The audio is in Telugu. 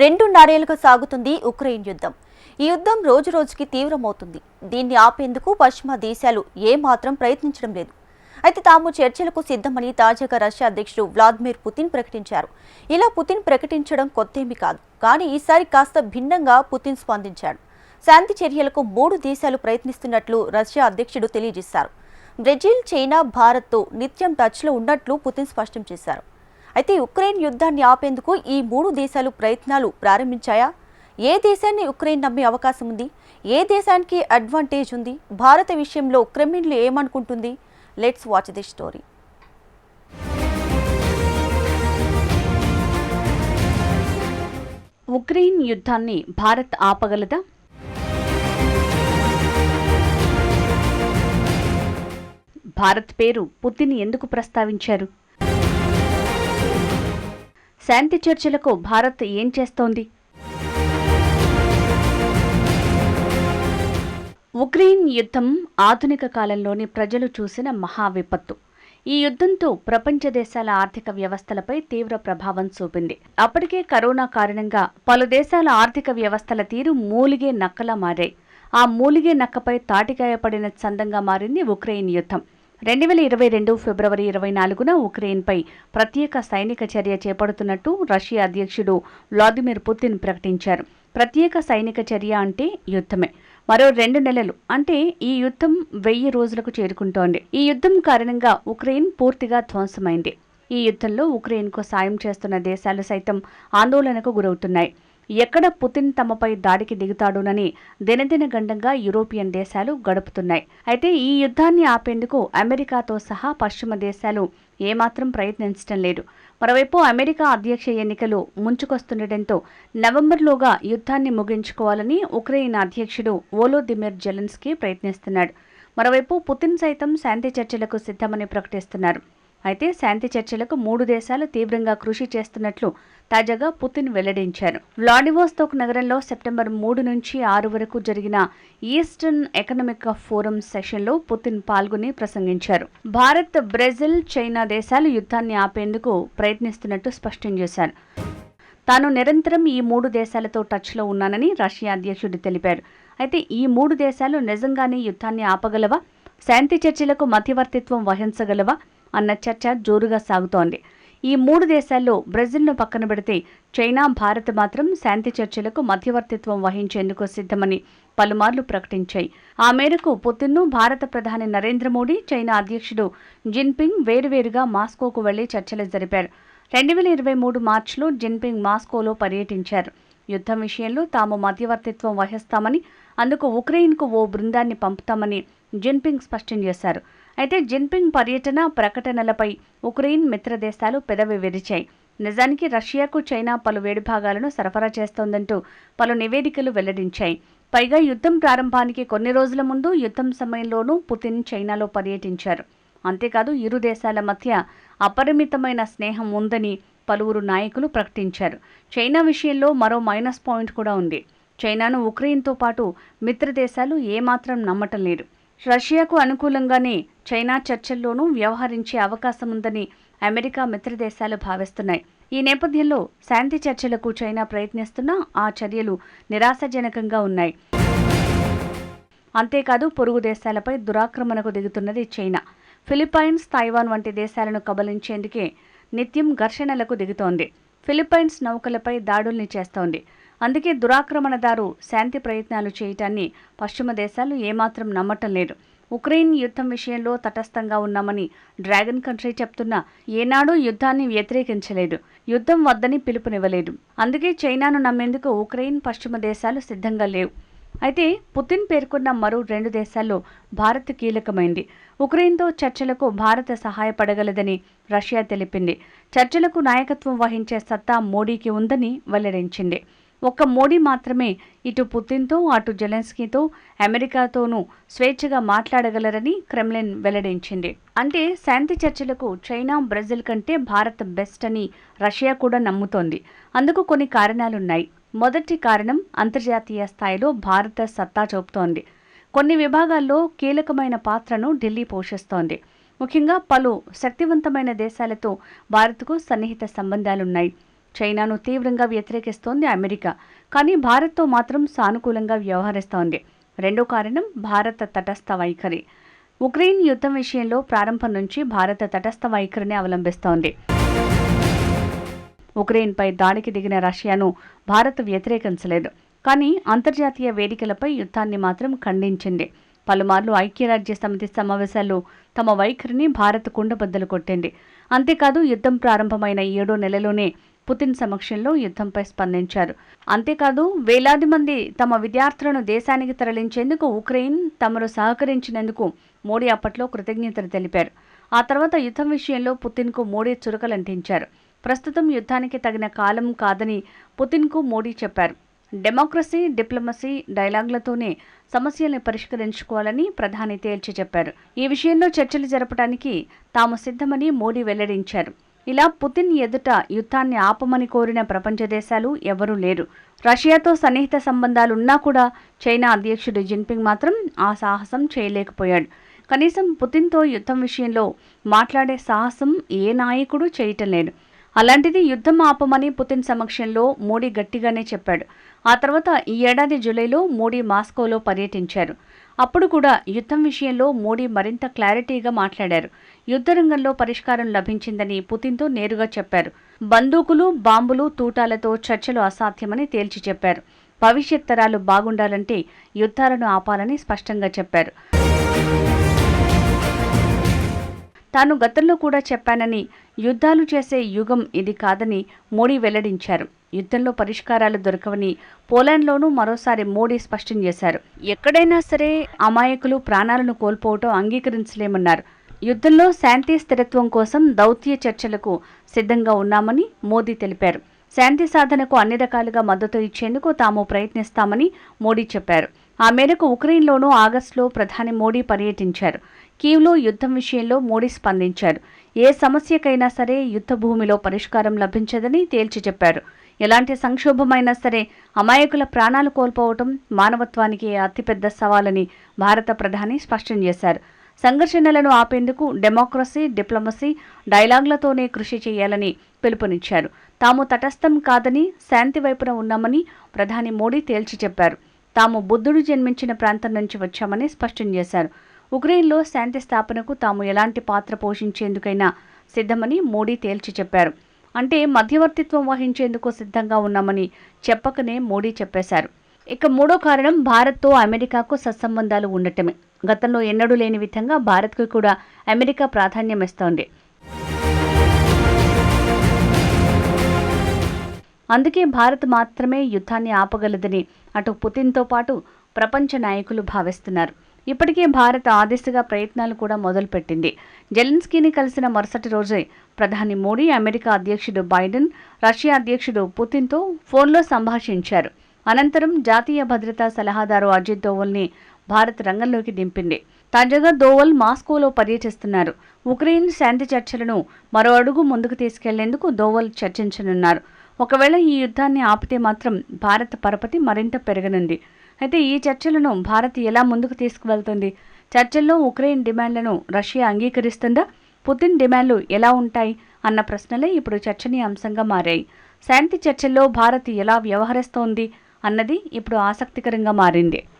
రెండున్నరేళ్ళుగా సాగుతుంది ఉక్రెయిన్ యుద్ధం. ఈ యుద్ధం రోజు రోజుకి తీవ్రమవుతుంది. దీన్ని ఆపేందుకు పశ్చిమ దేశాలు ఏమాత్రం ప్రయత్నించడం లేదు. అయితే తాము చర్చలకు సిద్ధమని తాజాగా రష్యా అధ్యక్షుడు వ్లాదిమిర్ పుతిన్ ప్రకటించారు. ఇలా పుతిన్ ప్రకటించడం కొత్తేమీ కాదు. కానీ ఈసారి కాస్త భిన్నంగా పుతిన్ స్పందించాడు. శాంతి చర్యలకు మూడు దేశాలు ప్రయత్నిస్తున్నట్లు రష్యా అధ్యక్షుడు తెలియజేశారు. బ్రెజిల్ చైనా భారత్తో నిత్యం టచ్లో ఉన్నట్లు పుతిన్ స్పష్టం చేశారు. అయితే ఉక్రెయిన్ యుద్ధాన్ని ఆపేందుకు ఈ మూడు దేశాలు ప్రయత్నాలు ప్రారంభించాయా? ఏ దేశాన్ని ఉక్రెయిన్ నమ్మే అవకాశం ఉంది? ఏ దేశానికి అడ్వాంటేజ్ ఉంది? భారత విషయంలో క్రెమిన్లు ఏమనుకుంటుంది? Let's watch the story Ukraine యుద్ధాన్ని భారత్ ఆపగలదా? భారత్ పేరు పుతిన్ ఎందుకు ప్రస్తావించారు? శాంతి చర్చలకు భారత్ ఏం చేస్తోంది? ఉక్రెయిన్ యుద్ధం ఆధునిక కాలంలోని ప్రజలు చూసిన మహా విపత్తు. ఈ యుద్ధంతో ప్రపంచ దేశాల ఆర్థిక వ్యవస్థలపై తీవ్ర ప్రభావం చూపింది. అప్పటికే కరోనా కారణంగా పలు దేశాల ఆర్థిక వ్యవస్థల తీరు మూలిగే నక్కలా మారాయి. ఆ మూలిగే నక్కపై తాటికాయ పడిన చందంగా మారింది ఉక్రెయిన్ యుద్ధం. రెండు వేల ఇరవై రెండు ఫిబ్రవరి ఇరవై నాలుగున ఉక్రెయిన్పై ప్రత్యేక సైనిక చర్య చేపడుతున్నట్టు రష్యా అధ్యక్షుడు వ్లాదిమిర్ పుతిన్ ప్రకటించారు. ప్రత్యేక సైనిక చర్య అంటే యుద్ధమే. మరో రెండు నెలలు అంటే ఈ యుద్ధం వెయ్యి రోజులకు చేరుకుంటోంది. ఈ యుద్ధం కారణంగా ఉక్రెయిన్ పూర్తిగా ధ్వంసమైంది. ఈ యుద్ధంలో ఉక్రెయిన్కు సాయం చేస్తున్న దేశాలు సైతం ఆందోళనకు గురవుతున్నాయి. ఎక్కడ పుతిన్ తమపై దాడికి దిగుతాడోనని దినదిన గండంగా యూరోపియన్ దేశాలు గడుపుతున్నాయి. అయితే ఈ యుద్ధాన్ని ఆపేందుకు అమెరికాతో సహా పశ్చిమ దేశాలు ఏమాత్రం ప్రయత్నించడం లేదు. మరోవైపు అమెరికా అధ్యక్ష ఎన్నికలు ముంచుకొస్తుండటంతో నవంబర్లోగా యుద్ధాన్ని ముగించుకోవాలని ఉక్రెయిన్ అధ్యక్షుడు ఓలోదిమిర్ జెలెన్స్కీ ప్రయత్నిస్తున్నాడు. మరోవైపు పుతిన్ సైతం శాంతి చర్చలకు సిద్ధమని ప్రకటిస్తున్నారు. అయితే శాంతి చర్చలకు మూడు దేశాలు తీవ్రంగా కృషి చేస్తున్నట్లు తాజాగా పుతిన్ వెల్లడించారు. వ్లాడివోస్తోక్ నగరంలో సెప్టెంబర్ మూడు నుంచి ఆరు వరకు జరిగిన ఈస్టర్న్ ఎకనామిక్ ఫోరం సెషన్లో పుతిన్ పాల్గొని ప్రసంగించారు. భారత్ బ్రెజిల్ చైనా దేశాలు యుద్ధాన్ని ఆపేందుకు ప్రయత్నిస్తున్నట్టు స్పష్టం చేశారు. తాను నిరంతరం ఈ మూడు దేశాలతో టచ్లో ఉన్నానని రష్యా అధ్యక్షుడు తెలిపారు. అయితే ఈ మూడు దేశాలు నిజంగానే యుద్ధాన్ని ఆపగలవా? శాంతి చర్చలకు మధ్యవర్తిత్వం వహించగలవా? అన్న చర్చ జోరుగా సాగుతోంది. ఈ మూడు దేశాల్లో బ్రెజిల్ను పక్కన పెడితే చైనా భారత్ మాత్రం శాంతి చర్చలకు మధ్యవర్తిత్వం వహించేందుకు సిద్ధమని పలుమార్లు ప్రకటించాయి. ఆ మేరకు పుతిన్ను భారత ప్రధాని నరేంద్ర మోడీ చైనా అధ్యక్షుడు జిన్పింగ్ వేరువేరుగా మాస్కోకు వెళ్ళి చర్చలు జరిపారు. రెండు వేల ఇరవై మూడు మార్చిలో జిన్పింగ్ మాస్కోలో పర్యటించారు. యుద్ధం విషయంలో తాము మధ్యవర్తిత్వం వహిస్తామని అందుకు ఉక్రెయిన్కు ఓ బృందాన్ని పంపుతామని జిన్పింగ్ స్పష్టం చేశారు. అయితే జిన్పింగ్ పర్యటన ప్రకటనలపై ఉక్రెయిన్ మిత్రదేశాలు పెదవి విరిచాయి. నిజానికి రష్యాకు చైనా పలు వేడి భాగాలను సరఫరా చేస్తోందంటూ పలు నివేదికలు వెల్లడించాయి. పైగా యుద్ధం ప్రారంభానికి కొన్ని రోజుల ముందు యుద్ధం సమయంలోనూ పుతిన్ చైనాలో పర్యటించారు. అంతేకాదు ఇరు దేశాల మధ్య అపరిమితమైన స్నేహం ఉందని పలువురు నాయకులు ప్రకటించారు. చైనా విషయంలో మరో మైనస్ పాయింట్ కూడా ఉంది. చైనాను ఉక్రెయిన్తో పాటు మిత్రదేశాలు ఏమాత్రం నమ్మటం లేదు. రష్యాకు అనుకూలంగానే చైనా చర్చల్లోనూ వ్యవహరించే అవకాశం ఉందని అమెరికా మిత్రదేశాలు భావిస్తున్నాయి. ఈ నేపథ్యంలో శాంతి చర్చలకు చైనా ప్రయత్నిస్తున్నా ఆ చర్యలు నిరాశాజనకంగా ఉన్నాయి. అంతేకాదు పొరుగు దేశాలపై దురాక్రమణకు దిగుతున్నది చైనా. ఫిలిప్పైన్స్ తైవాన్ వంటి దేశాలను కబలించేందుకే నిత్యం ఘర్షణలకు దిగుతోంది. ఫిలిప్పైన్స్ నౌకలపై దాడుల్ని చేస్తోంది. అందుకే దురాక్రమణదారు శాంతి ప్రయత్నాలు చేయటాన్ని పశ్చిమ దేశాలు ఏమాత్రం నమ్మటం లేదు. ఉక్రెయిన్ యుద్ధం విషయంలో తటస్థంగా ఉన్నామని డ్రాగన్ కంట్రీ చెప్తున్నా ఏనాడూ యుద్ధాన్ని వ్యతిరేకించలేదు యుద్ధం వద్దని పిలుపునివ్వలేదు. అందుకే చైనాను నమ్మేందుకు ఉక్రెయిన్ పశ్చిమ దేశాలు సిద్ధంగా లేవు. అయితే పుతిన్ పేర్కొన్న మరో రెండు దేశాల్లో భారత్ కీలకమైంది. ఉక్రెయిన్తో చర్చలకు భారత్ సహాయపడగలదని రష్యా తెలిపింది. చర్చలకు నాయకత్వం వహించే సత్తా మోడీకి ఉందని వెల్లడించింది. ఒక్క మోడీ మాత్రమే ఇటు పుతిన్తో అటు జెలెన్స్కీతో అమెరికాతోనూ స్వేచ్ఛగా మాట్లాడగలరని క్రెమ్లిన్ వెల్లడించింది. అంటే శాంతి చర్చలకు చైనా బ్రెజిల్ కంటే భారత్ బెస్ట్ అని రష్యా కూడా నమ్ముతోంది. అందుకు కొన్ని కారణాలున్నాయి. మొదటి కారణం అంతర్జాతీయ స్థాయిలో భారత సత్తా చూపుతోంది. కొన్ని విభాగాల్లో కీలకమైన పాత్రను ఢిల్లీ పోషిస్తోంది. ముఖ్యంగా పలు శక్తివంతమైన దేశాలతో భారత్కు సన్నిహిత సంబంధాలున్నాయి. చైనాను తీవ్రంగా వ్యతిరేకిస్తోంది అమెరికా. కానీ భారత్తో మాత్రం సానుకూలంగా వ్యవహరిస్తోంది. రెండో కారణం భారత తటస్థ వైఖరి. ఉక్రెయిన్ యుద్ధం విషయంలో ప్రారంభం నుంచి భారత తటస్థ వైఖరిని అవలంబిస్తోంది. ఉక్రెయిన్పై దాడికి దిగిన రష్యాను భారత్ వ్యతిరేకించలేదు. కానీ అంతర్జాతీయ వేదికలపై యుద్ధాన్ని మాత్రం ఖండించింది. పలుమార్లు ఐక్యరాజ్య సమితి సమావేశాల్లో తమ వైఖరిని భారత్ కుండబద్దలు కొట్టింది. అంతేకాదు యుద్ధం ప్రారంభమైన ఏడో నెలలోనే పుతిన్ సమక్షంలో యుద్ధంపై స్పందించారు. అంతేకాదు వేలాది మంది తమ విద్యార్థులను దేశానికి తరలించేందుకు ఉక్రెయిన్ తమను సహకరించినందుకు మోడీ అప్పట్లో కృతజ్ఞతలు తెలిపారు. ఆ తర్వాత యుద్ధం విషయంలో పుతిన్కు మోడీ చురుకలంటించారు. ప్రస్తుతం యుద్ధానికి తగిన కాలం కాదని పుతిన్కు మోడీ చెప్పారు. డెమోక్రసీ డిప్లొమసీ డైలాగ్లతోనే సమస్యల్ని పరిష్కరించుకోవాలని ప్రధాని తేల్చి చెప్పారు. ఈ విషయంలో చర్చలు జరపడానికి తాము సిద్ధమని మోడీ వెల్లడించారు. ఇలా పుతిన్ ఎదుట యుద్ధాన్ని ఆపమని కోరిన ప్రపంచ దేశాలు ఎవరూ లేరు. రష్యాతో సన్నిహిత సంబంధాలున్నా కూడా చైనా అధ్యక్షుడు జిన్పింగ్ మాత్రం ఆ సాహసం చేయలేకపోయాడు. కనీసం పుతిన్తో యుద్ధం విషయంలో మాట్లాడే సాహసం ఏ నాయకుడు చేయటం లేదు. అలాంటిది యుద్ధం ఆపమని పుతిన్ సమక్షంలో మోడీ గట్టిగానే చెప్పాడు. ఆ తర్వాత ఈ ఏడాది జూలైలో మోడీ మాస్కోలో పర్యటించారు. అప్పుడు కూడా యుద్ధం విషయంలో మోడీ మరింత క్లారిటీగా మాట్లాడారు. యుద్ధ రంగంలో పరిష్కారం లభించిందని పుతిన్తో నేరుగా చెప్పారు. బందూకులు బాంబులు తూటాలతో చర్చలు అసాధ్యమని తేల్చి చెప్పారు. భవిష్యత్ తరాలు బాగుండాలంటే యుద్ధాలను ఆపాలని స్పష్టంగా చెప్పారు. తాను గతంలో కూడా చెప్పానని యుద్ధాలు చేసే యుగం ఇది కాదని మోడీ వెల్లడించారు. యుద్ధంలో పరిష్కారాలు దొరకవని పోలాండ్లోనూ మరోసారి మోడీ స్పష్టం చేశారు. ఎక్కడైనా సరే అమాయకులు ప్రాణాలను కోల్పోవటం అంగీకరించలేమన్నారు. యుద్ధంలో శాంతి స్థిరత్వం కోసం దౌత్య చర్చలకు సిద్ధంగా ఉన్నామని మోదీ తెలిపారు. శాంతి సాధనకు అన్ని రకాలుగా మద్దతు ఇచ్చేందుకు తాము ప్రయత్నిస్తామని మోడీ చెప్పారు. ఆ మేరకు ఉక్రెయిన్లోనూ ఆగస్టులో ప్రధాని మోడీ పర్యటించారు. కీవ్లో యుద్ధం విషయంలో మోడీ స్పందించారు. ఏ సమస్యకైనా సరే యుద్ధ భూమిలో పరిష్కారం లభించదని తేల్చి చెప్పారు. ఎలాంటి సంక్షోభమైనా సరే అమాయకుల ప్రాణాలు కోల్పోవటం మానవత్వానికి అతిపెద్ద సవాలని భారత ప్రధాని స్పష్టం చేశారు. సంఘర్షణలను ఆపేందుకు డెమోక్రసీ డిప్లొమసీ డైలాగ్లతోనే కృషి చేయాలని పిలుపునిచ్చారు. తాము తటస్థం కాదని శాంతి వైపున ఉన్నామని ప్రధాని మోడీ తేల్చి చెప్పారు. తాము బుద్ధుడు జన్మించిన ప్రాంతం నుంచి వచ్చామని స్పష్టం చేశారు. ఉక్రెయిన్లో శాంతి స్థాపనకు తాము ఎలాంటి పాత్ర పోషించేందుకైనా సిద్ధమని మోడీ తేల్చి చెప్పారు. అంటే మధ్యవర్తిత్వం వహించేందుకు సిద్ధంగా ఉన్నామని చెప్పకనే మోడీ చెప్పేశారు. ఇక మూడో కారణం భారత్తో అమెరికాకు సత్సంబంధాలు ఉండటమే. గతంలో ఎన్నడూ లేని విధంగా భారత్కు కూడా అమెరికా ప్రాధాన్యం ఇస్తోంది. అందుకే భారత్ మాత్రమే యుద్ధాన్ని ఆపగలదని అటు పుతిన్తో పాటు ప్రపంచ నాయకులు భావిస్తున్నారు. ఇప్పటికే భారత్ ఆ దిశగా ప్రయత్నాలు కూడా మొదలుపెట్టింది. జెలెన్స్కీని కలిసిన మరుసటి రోజే ప్రధాని మోడీ అమెరికా అధ్యక్షుడు బైడెన్ రష్యా అధ్యక్షుడు పుతిన్తో ఫోన్లో సంభాషించారు. అనంతరం జాతీయ భద్రతా సలహాదారు అజిత్ దోవల్ని భారత్ రంగంలోకి దింపింది. తాజాగా దోవల్ మాస్కోలో పర్యటిస్తున్నారు. ఉక్రెయిన్ శాంతి చర్చలను మరో అడుగు ముందుకు తీసుకెళ్ళేందుకు దోవల్ చర్చించనున్నారు. ఒకవేళ ఈ యుద్ధాన్ని ఆపితే మాత్రం భారత పరపతి మరింత పెరగనుంది. అయితే ఈ చర్చలను భారత్ ఎలా ముందుకు తీసుకువెళ్తుంది? చర్చల్లో ఉక్రెయిన్ డిమాండ్లను రష్యా అంగీకరిస్తుందా? పుతిన్ డిమాండ్లు ఎలా ఉంటాయి? అన్న ప్రశ్నలే ఇప్పుడు చర్చనీయాంశంగా మారాయి. శాంతి చర్చల్లో భారత్ ఎలా వ్యవహరిస్తోంది? అన్నది ఇప్పుడు ఆసక్తికరంగా మారింది.